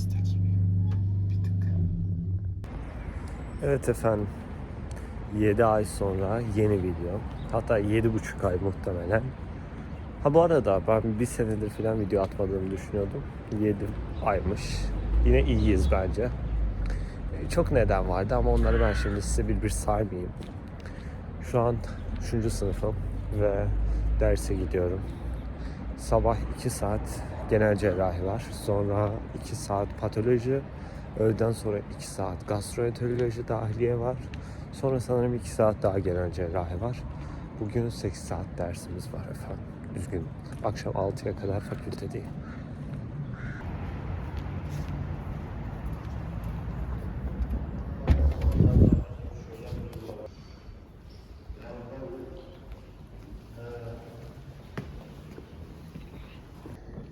hasta gibiyim. Bir tık. Evet efendim. 7 ay sonra yeni video. Hatta 7,5 ay muhtemelen. Ha bu arada ben bir senedir falan video atmadığımı düşünüyordum. 7 aymış. Yine iyiyiz bence. E, Çok neden vardı ama onları ben şimdi size bir bir saymayayım. Şu an 3. sınıfım ve derse gidiyorum. Sabah 2 saat genel cerrahi var. Sonra 2 saat patoloji. Öğleden sonra 2 saat gastroenteroloji dahiliye var. Sonra sanırım 2 saat daha genel cerrahi var. Bugün 8 saat dersimiz var efendim. Üzgün. Akşam 6'ya kadar fakültedeyim.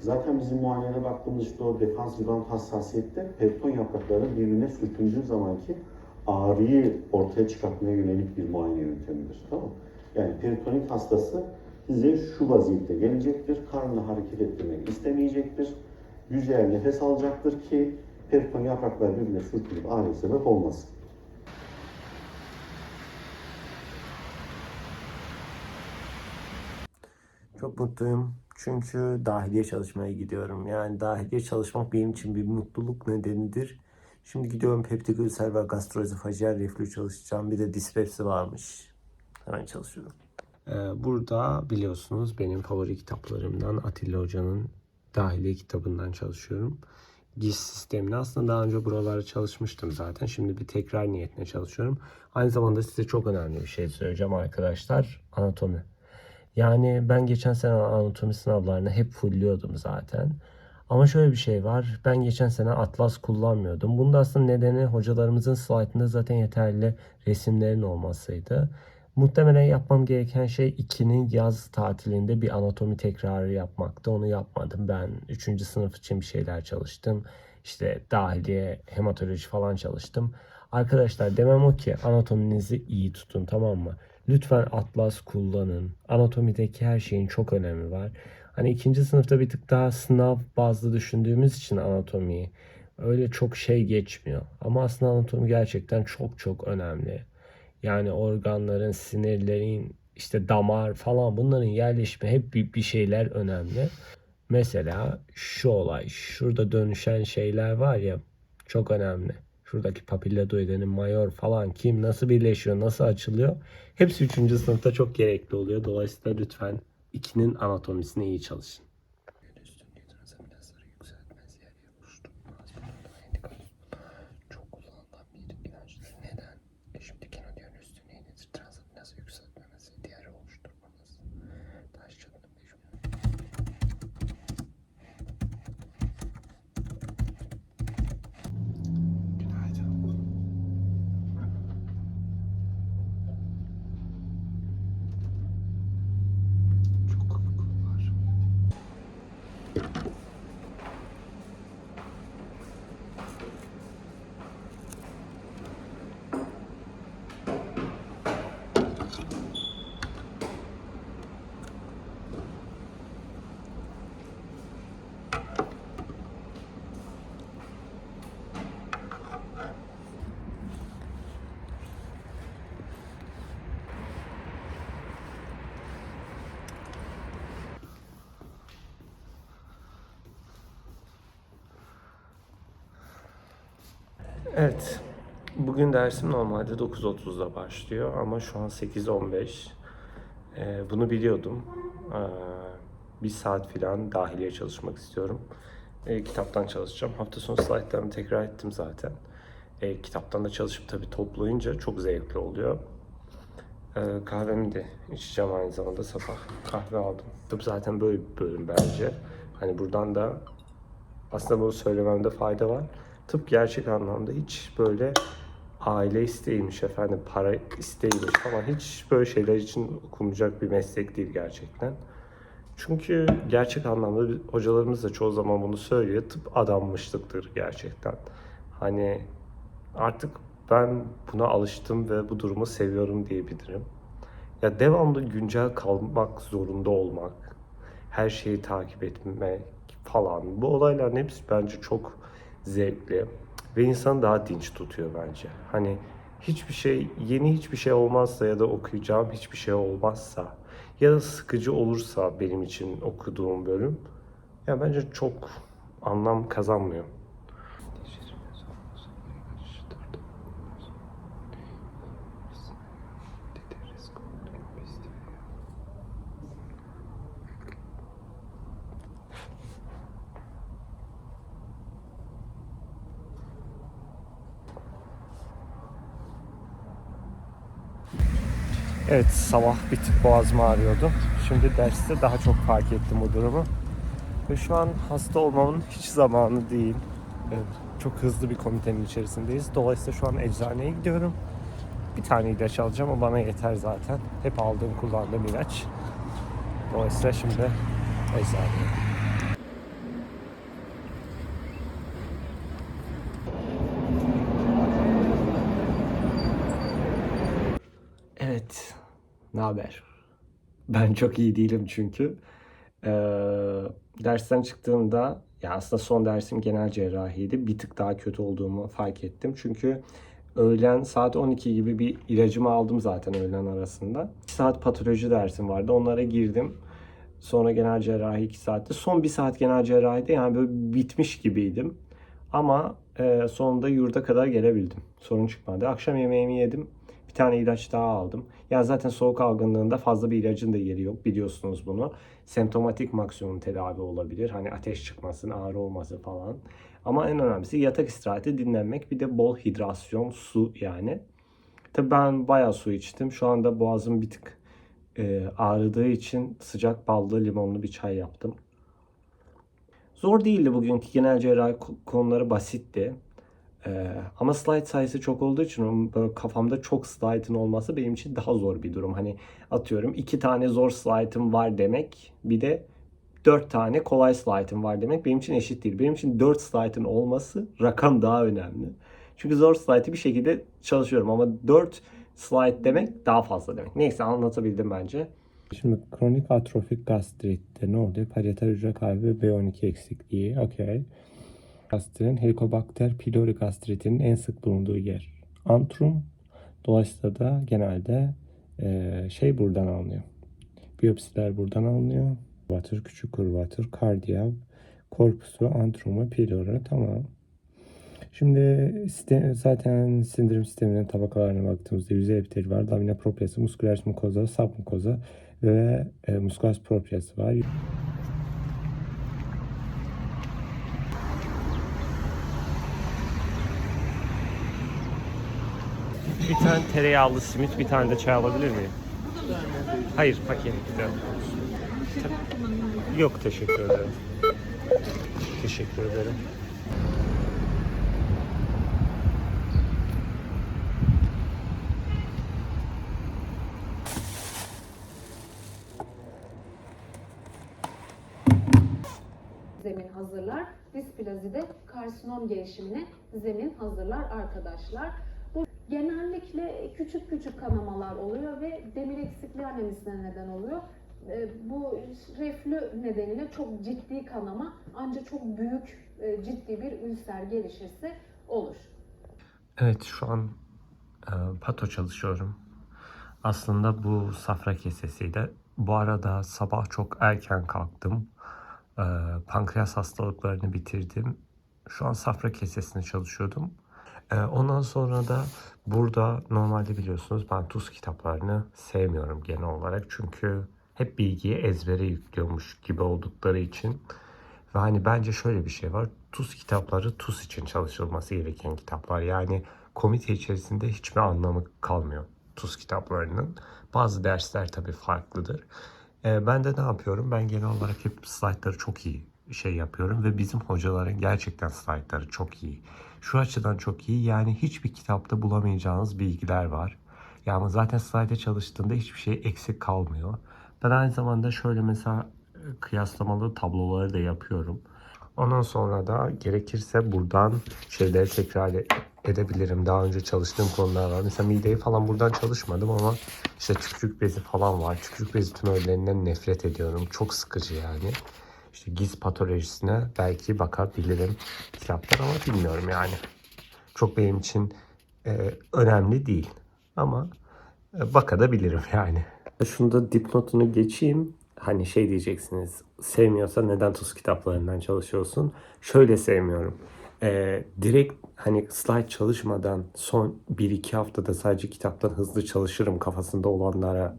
Zaten bizim muayenede baktığımız işte o defans ribant hassasiyette pepton yaprakları birbirine sürtündüğü zamanki ağrıyı ortaya çıkartmaya yönelik bir muayene yöntemidir. Tamam? Yani peritonik hastası size şu vaziyette gelecektir. Karnını hareket ettirmek istemeyecektir. Yüzeye nefes alacaktır ki periton yaprakları birbirine sürtünüp ağrıya sebep olmasın. Çok mutluyum. Çünkü dahiliye çalışmaya gidiyorum. Yani dahiliye çalışmak benim için bir mutluluk nedenidir. Şimdi gidiyorum peptik ülser ve gastroezofajal reflü çalışacağım. Bir de dispepsi varmış. Hemen çalışıyorum. Ee, burada biliyorsunuz benim favori kitaplarımdan Atilla Hoca'nın dahiliye kitabından çalışıyorum. GIS sistemini aslında daha önce buralarda çalışmıştım zaten. Şimdi bir tekrar niyetine çalışıyorum. Aynı zamanda size çok önemli bir şey söyleyeceğim arkadaşlar. Anatomi. Yani ben geçen sene anatomi sınavlarını hep fulliyordum zaten. Ama şöyle bir şey var. Ben geçen sene atlas kullanmıyordum. Bunda aslında nedeni hocalarımızın slaytında zaten yeterli resimlerin olmasıydı. Muhtemelen yapmam gereken şey 2'nin yaz tatilinde bir anatomi tekrarı yapmaktı. Onu yapmadım. Ben 3. sınıf için bir şeyler çalıştım. İşte dahiliye, hematoloji falan çalıştım. Arkadaşlar demem o ki anatominizi iyi tutun tamam mı? Lütfen atlas kullanın. Anatomideki her şeyin çok önemi var. Hani ikinci sınıfta bir tık daha sınav bazlı düşündüğümüz için anatomiyi öyle çok şey geçmiyor. Ama aslında anatomi gerçekten çok çok önemli. Yani organların, sinirlerin, işte damar falan bunların yerleşimi hep bir, bir şeyler önemli. Mesela şu olay, şurada dönüşen şeyler var ya çok önemli. Şuradaki papilla duodenin major falan kim nasıl birleşiyor, nasıl açılıyor? Hepsi 3. sınıfta çok gerekli oluyor. Dolayısıyla lütfen 2'nin anatomisine iyi çalışın. Evet. Bugün dersim normalde 9.30'da başlıyor ama şu an 8.15. Ee, bunu biliyordum. Ee, bir saat falan dahiliye çalışmak istiyorum. Ee, kitaptan çalışacağım. Hafta sonu slaytlarımı tekrar ettim zaten. Ee, kitaptan da çalışıp tabii toplayınca çok zevkli oluyor. Ee, kahvemi de içeceğim aynı zamanda sabah kahve aldım. Tıp zaten böyle bir bölüm bence. Hani buradan da aslında bunu söylememde fayda var. Tıp gerçek anlamda hiç böyle aile isteğiymiş efendim, para isteğiymiş falan hiç böyle şeyler için okunacak bir meslek değil gerçekten. Çünkü gerçek anlamda hocalarımız da çoğu zaman bunu söylüyor. Tıp adanmışlıktır gerçekten. Hani artık ben buna alıştım ve bu durumu seviyorum diyebilirim. Ya devamlı güncel kalmak zorunda olmak, her şeyi takip etmek falan. Bu olayların hepsi bence çok zevkli ve insanı daha dinç tutuyor bence. Hani hiçbir şey, yeni hiçbir şey olmazsa ya da okuyacağım hiçbir şey olmazsa ya da sıkıcı olursa benim için okuduğum bölüm ya bence çok anlam kazanmıyor. Evet sabah bir tık boğazım ağrıyordu. Şimdi derste daha çok fark ettim bu durumu. Ve şu an hasta olmamın hiç zamanı değil. Evet, çok hızlı bir komitenin içerisindeyiz. Dolayısıyla şu an eczaneye gidiyorum. Bir tane ilaç alacağım o bana yeter zaten. Hep aldığım kullandığım ilaç. Dolayısıyla şimdi eczaneye. Evet. Ne haber? Ben çok iyi değilim çünkü. Ee, dersten çıktığımda ya aslında son dersim genel cerrahiydi. Bir tık daha kötü olduğumu fark ettim. Çünkü öğlen saat 12 gibi bir ilacımı aldım zaten öğlen arasında. 2 saat patoloji dersim vardı. Onlara girdim. Sonra genel cerrahi 2 saatte. Son 1 saat genel cerrahide yani böyle bitmiş gibiydim. Ama e, sonunda yurda kadar gelebildim. Sorun çıkmadı. Akşam yemeğimi yedim. Tane ilaç daha aldım. Ya zaten soğuk algınlığında fazla bir ilacın da yeri yok biliyorsunuz bunu. Semptomatik maksimum tedavi olabilir. Hani ateş çıkmasın, ağrı olması falan. Ama en önemlisi yatak istirahati, dinlenmek. Bir de bol hidrasyon, su yani. Tabii ben bayağı su içtim. Şu anda boğazım bir tık e, ağrıdığı için sıcak ballı limonlu bir çay yaptım. Zor değildi bugünkü genel cerrahi ko- konuları basitti. Ee, ama slide sayısı çok olduğu için kafamda çok slide'ın olması benim için daha zor bir durum. Hani atıyorum iki tane zor slide'ım var demek bir de dört tane kolay slide'ım var demek benim için eşit değil. Benim için dört slide'ın olması rakam daha önemli. Çünkü zor slide'ı bir şekilde çalışıyorum ama dört slide demek daha fazla demek. Neyse anlatabildim bence. Şimdi kronik atrofik gastritte ne oluyor? Parietal hücre kaybı ve B12 eksikliği. Okey. Gastrin, Helicobacter pylori gastritinin en sık bulunduğu yer. Antrum. Dolayısıyla da genelde eee, şey buradan alınıyor. Biyopsiler buradan alınıyor. Kurvatır, küçük kurvatır, kardiyak, korpusu, antrum ve pylori. Tamam. Şimdi site- zaten sindirim sisteminin tabakalarına baktığımızda yüzey epiteli var. Lamina propriası, muskularis mukoza, submukoza ve e, muskularis propriası var. Bir tane tereyağlı simit, bir tane de çay alabilir miyim? Hayır, paket. Yok, teşekkür ederim. Teşekkür ederim. zemin hazırlar. Displazide karsinom gelişimine zemin hazırlar arkadaşlar. Genellikle küçük küçük kanamalar oluyor ve demir eksikliği anemisine neden oluyor. Ee, Bu reflü nedeniyle çok ciddi kanama ancak çok büyük e, ciddi bir ülser gelişirse olur. Evet şu an e, pato çalışıyorum. Aslında bu safra kesesiydi. Bu arada sabah çok erken kalktım. E, pankreas hastalıklarını bitirdim. Şu an safra kesesini çalışıyordum. E, ondan sonra da burada normalde biliyorsunuz ben tuz kitaplarını sevmiyorum genel olarak. Çünkü hep bilgiyi ezbere yüklüyormuş gibi oldukları için. Ve hani bence şöyle bir şey var. Tuz kitapları tuz için çalışılması gereken kitaplar. Yani komite içerisinde hiçbir anlamı kalmıyor tuz kitaplarının. Bazı dersler tabii farklıdır. Ee, ben de ne yapıyorum? Ben genel olarak hep slaytları çok iyi şey yapıyorum ve bizim hocaların gerçekten slaytları çok iyi. Şu açıdan çok iyi. Yani hiçbir kitapta bulamayacağınız bilgiler var. Yani zaten slayta çalıştığında hiçbir şey eksik kalmıyor. Ben aynı zamanda şöyle mesela e, kıyaslamalı tabloları da yapıyorum. Ondan sonra da gerekirse buradan şeyleri tekrar e- edebilirim. Daha önce çalıştığım konular var. Mesela mideyi falan buradan çalışmadım ama işte tükürük bezi falan var. Tükürük bezi tümörlerinden nefret ediyorum. Çok sıkıcı yani. İşte giz patolojisine belki bakabilirim kitaplar ama bilmiyorum yani. Çok benim için e, önemli değil ama e, bakabilirim yani. Şunu da dipnotunu geçeyim. Hani şey diyeceksiniz sevmiyorsa neden tuz kitaplarından çalışıyorsun? Şöyle sevmiyorum. Ee, direkt hani slide çalışmadan son 1-2 haftada sadece kitaptan hızlı çalışırım kafasında olanlara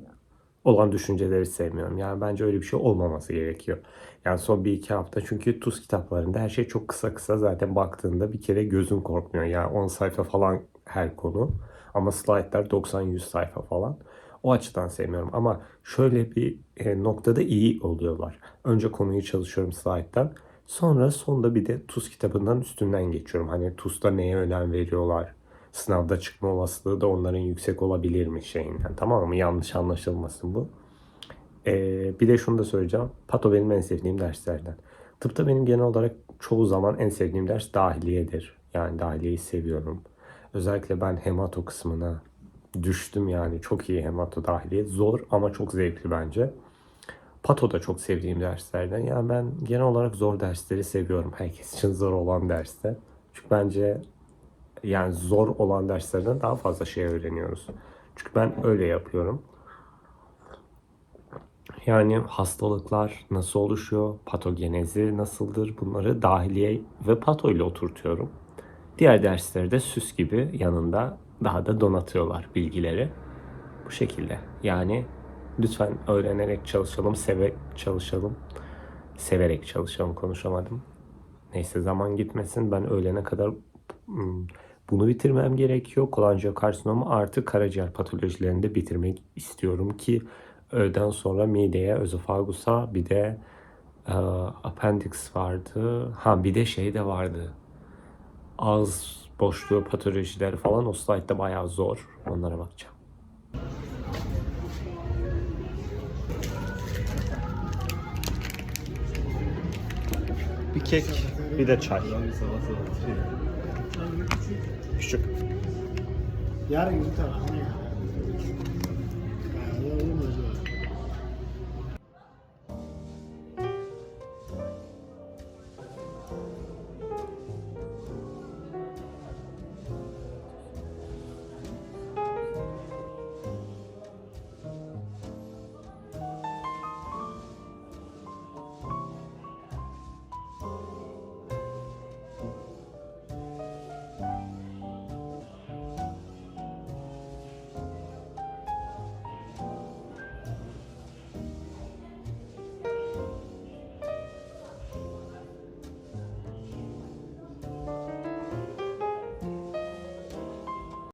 olan düşünceleri sevmiyorum. Yani bence öyle bir şey olmaması gerekiyor. Yani son 1-2 hafta çünkü tuz kitaplarında her şey çok kısa kısa zaten baktığında bir kere gözün korkmuyor. Yani 10 sayfa falan her konu. Ama slaytlar 90-100 sayfa falan. O açıdan sevmiyorum ama şöyle bir e, noktada iyi oluyorlar. Önce konuyu çalışıyorum slayttan. Sonra sonda bir de tuz kitabından üstünden geçiyorum. Hani tuzda neye önem veriyorlar? Sınavda çıkma olasılığı da onların yüksek olabilir mi şeyinden. Tamam mı? Yanlış anlaşılmasın bu. Ee, bir de şunu da söyleyeceğim. Pato benim en sevdiğim derslerden. Tıpta benim genel olarak çoğu zaman en sevdiğim ders dahiliyedir. Yani dahiliyeyi seviyorum. Özellikle ben hemato kısmına düştüm yani. Çok iyi hemato dahiliye. Zor ama çok zevkli bence. Pato da çok sevdiğim derslerden. Yani ben genel olarak zor dersleri seviyorum. Herkes için zor olan derste. Çünkü bence yani zor olan derslerden daha fazla şey öğreniyoruz. Çünkü ben öyle yapıyorum. Yani hastalıklar nasıl oluşuyor, patogenezi nasıldır bunları dahiliye ve pato ile oturtuyorum. Diğer dersleri de süs gibi yanında daha da donatıyorlar bilgileri. Bu şekilde. Yani lütfen öğrenerek çalışalım, severek çalışalım. Severek çalışalım konuşamadım. Neyse zaman gitmesin. Ben öğlene kadar hmm, bunu bitirmem gerekiyor. Kolangiokarsinomu artı karaciğer patolojilerini de bitirmek istiyorum ki öğleden sonra mideye, özofagusa bir de e, appendix vardı. Ha bir de şey de vardı. Ağız boşluğu patolojileri falan o slaytta bayağı zor. Onlara bakacağım. Bir kek, bir de çay. Küçük. Yarın gitar. Hani ya, olmaz